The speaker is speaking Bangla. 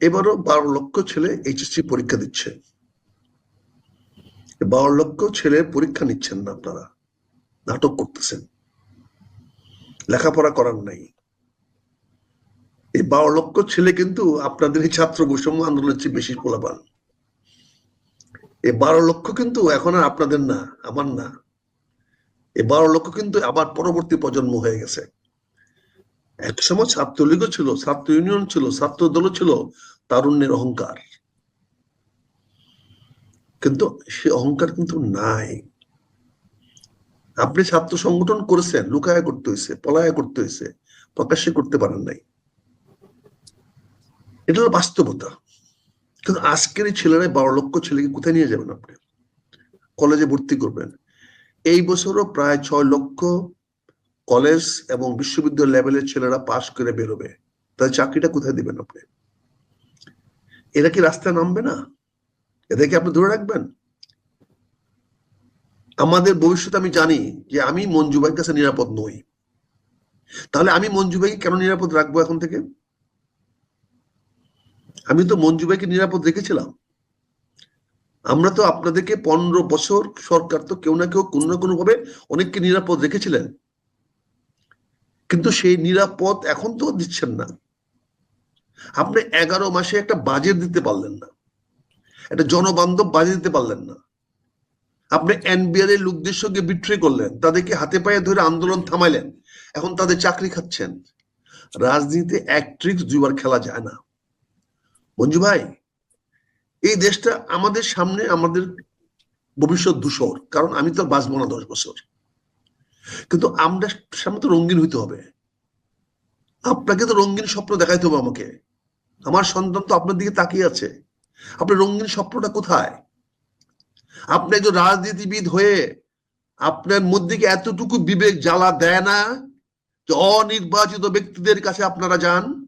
এবারও বারো লক্ষ ছেলে এইচএসসি পরীক্ষা দিচ্ছে। বারো লক্ষ ছেলে পরীক্ষা নিচ্ছেন না আপনারা। নাটক করতেছেন। লেখাপড়া করার নাই। এই বারো লক্ষ ছেলে কিন্তু আপনাদের এই ছাত্র বৈষম্য আন্দোলনের চেয়ে বেশি পোলাপান। এই বারো লক্ষ কিন্তু এখন আর আপনাদের না, আমার না। এই বারো লক্ষ কিন্তু আবার পরবর্তী প্রজন্ম হয়ে গেছে। এক সময় ছাত্রলীগও ছিল, ছাত্র ইউনিয়ন ছিল, ছাত্র দলও ছিল, তারুণ্যের অহংকার। কিন্তু সে অহংকার কিন্তু নাই। আপনি ছাত্র সংগঠন করেছেন, লুকায়া করতে হয়েছে, পলায়া করতে হয়েছে, প্রকাশ্যে করতে পারেন নাই। এটা হলো বাস্তবতা। কিন্তু আজকের এই ছেলেরা বারো লক্ষ ছেলেকে কোথায় নিয়ে যাবেন আপনি? কলেজে ভর্তি করবেন। এই বছরও প্রায় ছয় লক্ষ কলেজ এবং বিশ্ববিদ্যালয় লেভেলের ছেলেরা পাশ করে বেরোবে। তাহলে চাকরিটা কোথায় দিবেন আপনি? এরা কি রাস্তায় নামবে না? এদেরকে আপনি ধরে রাখবেন? আমাদের ভবিষ্যৎ আমি জানি যে আমি মঞ্জু ভাইয়ের কাছে নিরাপদ নই। তাহলে আমি মঞ্জু ভাইকে কেন নিরাপদ রাখব এখন থেকে? আমি তো মঞ্জু ভাইকে নিরাপদ রেখেছিলাম। আমরা তো আপনাদেরকে পনেরো বছর সরকার তো কেউ না কেউ কোনো না কোনো ভাবে অনেককে নিরাপদ রেখেছিলেন। কিন্তু সেই নিরাপদ এখন তো দিচ্ছেন না। আপনি এগারো মাসে একটা বাজেট দিতে পারলেন না। একটা জনবান্ধব বাজেট দিতে পারলেন না। আপনি এনবিআর এর লোকদের সঙ্গে বিট্রে করলেন, তাদেরকে হাতে পায়ে ধরে আন্দোলন থামাইলেন, এখন তাদের চাকরি খাচ্ছেন। রাজনীতিতে এক ট্রিক্স দুইবার খেলা যায় না। মঞ্জু ভাই, এই দেশটা আমাদের সামনে আমাদের ভবিষ্যৎ ধূসর, কারণ আমি তো বাঁচবো না দশ বছর। কিন্তু আমরা সামনে তো রঙিন হইতে হবে। আপনাকে তো রঙিন স্বপ্ন দেখাইতে হবে আমাকে। আমার সন্তান তো আপনার দিকে তাকিয়ে আছে। আপনার রঙিন স্বপ্নটা কোথায়? আপনি একজন রাজনীতিবিদ হয়ে আপনার মধ্যে কি এতটুকু বিবেক জ্বালা দেয় না যে অনির্বাচিত ব্যক্তিদের কাছে আপনারা যান?